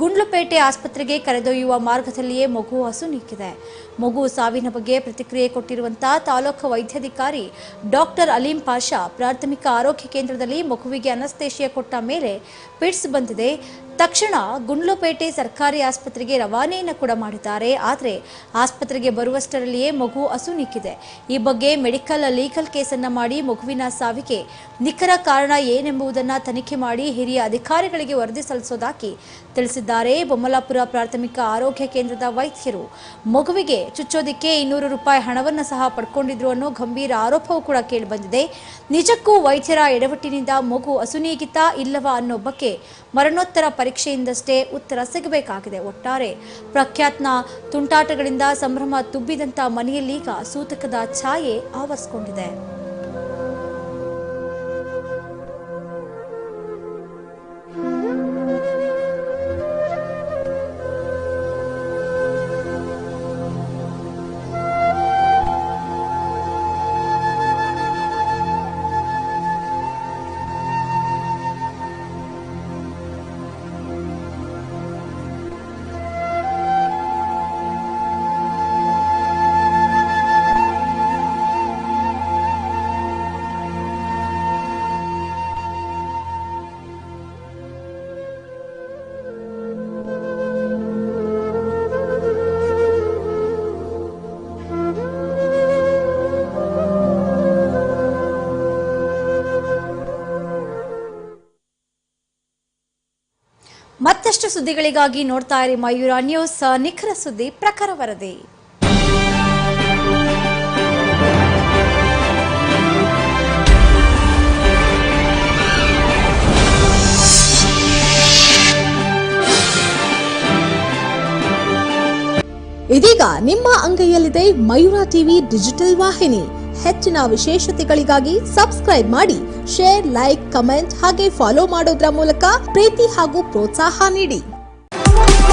ಗುಂಡ್ಲುಪೇಟೆ ಆಸ್ಪತ್ರೆಗೆ ಕರೆದೊಯ್ಯುವ ಮಾರ್ಗದಲ್ಲಿಯೇ ಮಗು ಹಸು ನೀಕಿದೆ. ಮಗು ಸಾವಿನ ಬಗ್ಗೆ ಪ್ರತಿಕ್ರಿಯೆ ಕೊಟ್ಟಿರುವಂತಹ ತಾಲೂಕು ವೈದ್ಯಾಧಿಕಾರಿ ಡಾಕ್ಟರ್ ಅಲೀಂ ಪಾಷಾ ಪ್ರಾಥಮಿಕ ಆರೋಗ್ಯ ಕೇಂದ್ರದಲ್ಲಿ ಮಗುವಿಗೆ ಅನಸ್ತೇಶಿಯ ಕೊಟ್ಟ ಮೇಲೆ ಪಿಟ್ಸ್ ಬಂದಿದೆ. ತಕ್ಷಣ ಗುಂಡ್ಲುಪೇಟೆ ಸರ್ಕಾರಿ ಆಸ್ಪತ್ರೆಗೆ ರವಾನೆಯನ್ನು ಕೂಡ ಮಾಡಿದ್ದಾರೆ. ಆದರೆ ಆಸ್ಪತ್ರೆಗೆ ಬರುವಷ್ಟರಲ್ಲಿಯೇ ಮಗು ಹಸು ನೀಕಿದೆ. ಈ ಬಗ್ಗೆ ಮೆಡಿಕಲ್ ಲೀಗಲ್ ಕೇಸನ್ನು ಮಾಡಿ ಮಗುವಿನ ಸಾವಿಗೆ ನಿಖರ ಕಾರಣ ಏನೆಂಬುದನ್ನು ತನಿಖೆ ಮಾಡಿ ಹಿರಿಯ ಅಧಿಕಾರಿಗಳಿಗೆ ವರದಿ ಸಲ್ಲಿಸೋದಾಗಿ ತಿಳಿಸಿದ್ದಾರೆ. ಬೊಮ್ಮಲಾಪುರ ಪ್ರಾಥಮಿಕ ಆರೋಗ್ಯ ಕೇಂದ್ರದ ವೈದ್ಯರು ಮಗುವಿಗೆ ಚುಚ್ಚೋದಿಕ್ಕೆ ಇನ್ನೂರು ರೂಪಾಯಿ ಹಣವನ್ನು ಸಹ ಪಡ್ಕೊಂಡಿದ್ರು ಅನ್ನೋ ಗಂಭೀರ ಆರೋಪವೂ ಕೂಡ ಕೇಳಿಬಂದಿದೆ. ನಿಜಕ್ಕೂ ವೈದ್ಯರ ಎಡವಟ್ಟಿನಿಂದ ಮಗು ಅಸುನೀಗಿತಾ ಇಲ್ಲವಾ ಅನ್ನೋ ಬಗ್ಗೆ ಮರಣೋತ್ತರ ಪರೀಕ್ಷೆಯಿಂದಷ್ಟೇ ಉತ್ತರ ಸಿಗಬೇಕಾಗಿದೆ. ಒಟ್ಟಾರೆ ಪ್ರಖ್ಯಾತ್ನ ತುಂಟಾಟಗಳಿಂದ ಸಂಭ್ರಮ ತುಂಬಿದಂತ ಮನೆಯಲ್ಲೀಗ ಸೂತಕದ ಛಾಯೆ ಆವರಿಸಿಕೊಂಡಿದೆ. ಸುದ್ದಿಗಳಿಗಾಗಿ ನೋಡ್ತಾ ಇರಿ ಮಯೂರ ನ್ಯೂಸ್, ನಿಖರ ಸುದ್ದಿ, ಪ್ರಖರ ವರದಿ. ಇದೀಗ ನಿಮ್ಮ ಅಂಗೈಯಲ್ಲಿದೆ ಮಯೂರ ಟಿವಿ ಡಿಜಿಟಲ್ ವಾಹಿನಿ. ಹೆಚ್ಚಿನ ವಿಶೇಷತೆಗಳಿಗಾಗಿ ಸಬ್ಸ್ಕ್ರೈಬ್ ಮಾಡಿ. ಶೇರ್ ಲೈಕ್ ಕಮೆಂಟ್ ಹಾಗೆ ಫಾಲೋ ಮಾಡೋದ್ರ ಮೂಲಕ ಪ್ರೀತಿ ಹಾಗೂ ಪ್ರೋತ್ಸಾಹ ನೀಡಿ.